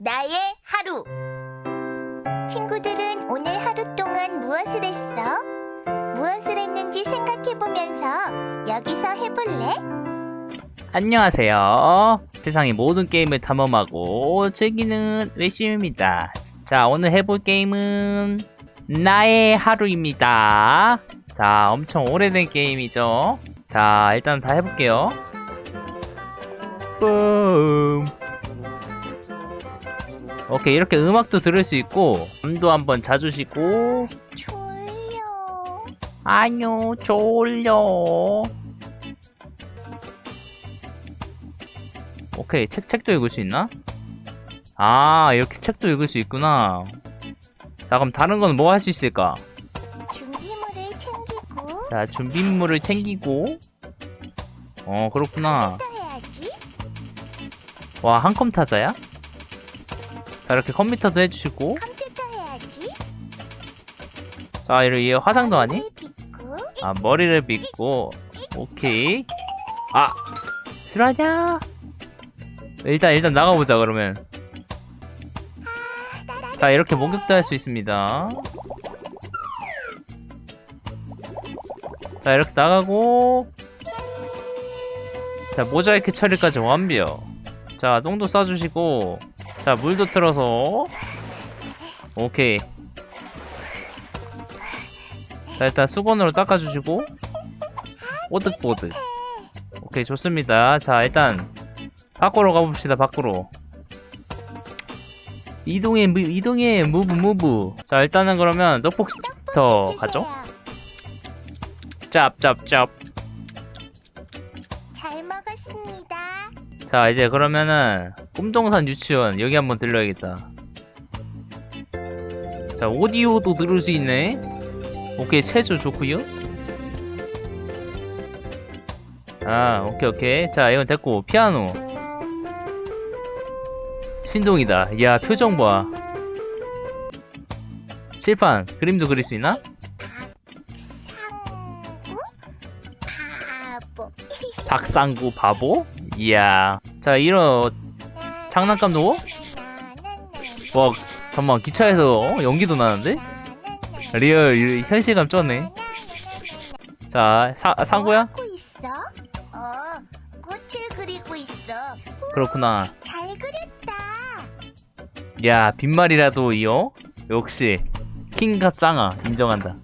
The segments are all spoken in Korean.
나의 하루. 친구들은 오늘 하루 동안 무엇을 했어? 무엇을 했는지 생각해보면서 여기서 해볼래? 안녕하세요. 세상의 모든 게임을 탐험하고 즐기는 의심입니다. 자, 오늘 해볼 게임은 나의 하루입니다. 자, 엄청 오래된 게임이죠. 자, 일단 다 해볼게요. 뿜. 오케이, 이렇게 음악도 들을 수 있고, 잠도 한번 자주시고, 졸려. 아뇨, 졸려. 오케이, 책, 책도 읽을 수 있나? 아, 이렇게 책도 읽을 수 있구나. 자, 그럼 다른 건 뭐 할 수 있을까? 준비물을 챙기고 자, 준비물을 챙기고. 어, 그렇구나. 또 해야지. 와, 한컴 타자야? 자, 이렇게 컴퓨터도 해주시고. 컴퓨터 해야지. 자, 이렇게 화장도 하니? 아, 머리를 빗고. 오케이. 아! 실화냐? 일단, 일단 나가보자, 그러면. 자, 이렇게 목욕도 할 수 있습니다. 자, 이렇게 나가고. 자, 모자이크 처리까지 완벽. 자, 똥도 싸주시고. 자, 물도 틀어서. 오케이. 자, 일단 수건으로 닦아주시고. 뽀득뽀득. 오케이, 좋습니다. 자, 일단, 밖으로 가봅시다, 밖으로. 이동해, 무, 이동해, 무브, 무브. 자, 일단은 그러면 떡볶이부터 가죠. 짭짭짭. 잘 먹었습니다. 자, 이제 그러면은, 꿈동산 유치원, 여기 한번 들러야겠다. 자, 오디오도 들을 수 있네. 오케이, 체조 좋구요. 아, 오케이, 오케이. 자, 이건 됐고, 피아노. 신동이다. 이야, 표정 봐. 칠판, 그림도 그릴 수 있나? 상구 바보. 박상구 바보? 이야. 자, 이런 장난감 놓어? 와, 잠깐만, 기차에서 어? 연기도 나는데? 리얼, 이- 현실감 쩌네. 자, 사, 상구야? 뭐? 어. 그렇구나. 잘 그렸다. 야, 빈말이라도 이어? 역시, 킹과 짱아, 인정한다.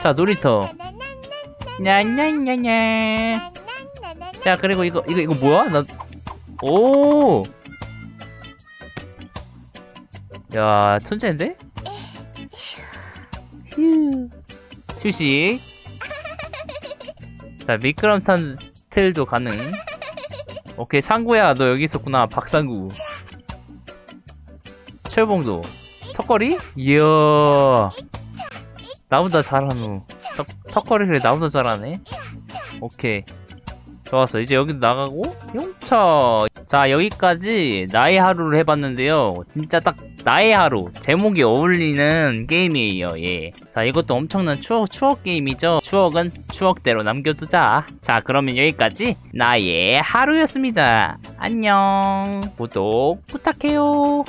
자, 놀이터. 냐냐냐냐. 자, 그리고 이거, 이거, 이거 뭐야? 나, 오! 야, 천재인데? 휴. 휴식. 자, 미끄럼탄 틀도 가능. 오케이, 상구야, 너 여기 있었구나. 박상구. 철봉도. 턱걸이? 이야. 나보다 잘하노. 턱, 턱걸이를 나보다 잘하네. 오케이. 좋았어. 이제 여기도 나가고, 용차. 자, 여기까지 나의 하루를 해봤는데요. 진짜 딱 나의 하루. 제목이 어울리는 게임이에요, 예. 자, 이것도 엄청난 추억, 추억 게임이죠. 추억은 추억대로 남겨두자. 자, 그러면 여기까지 나의 하루였습니다. 안녕. 구독 부탁해요.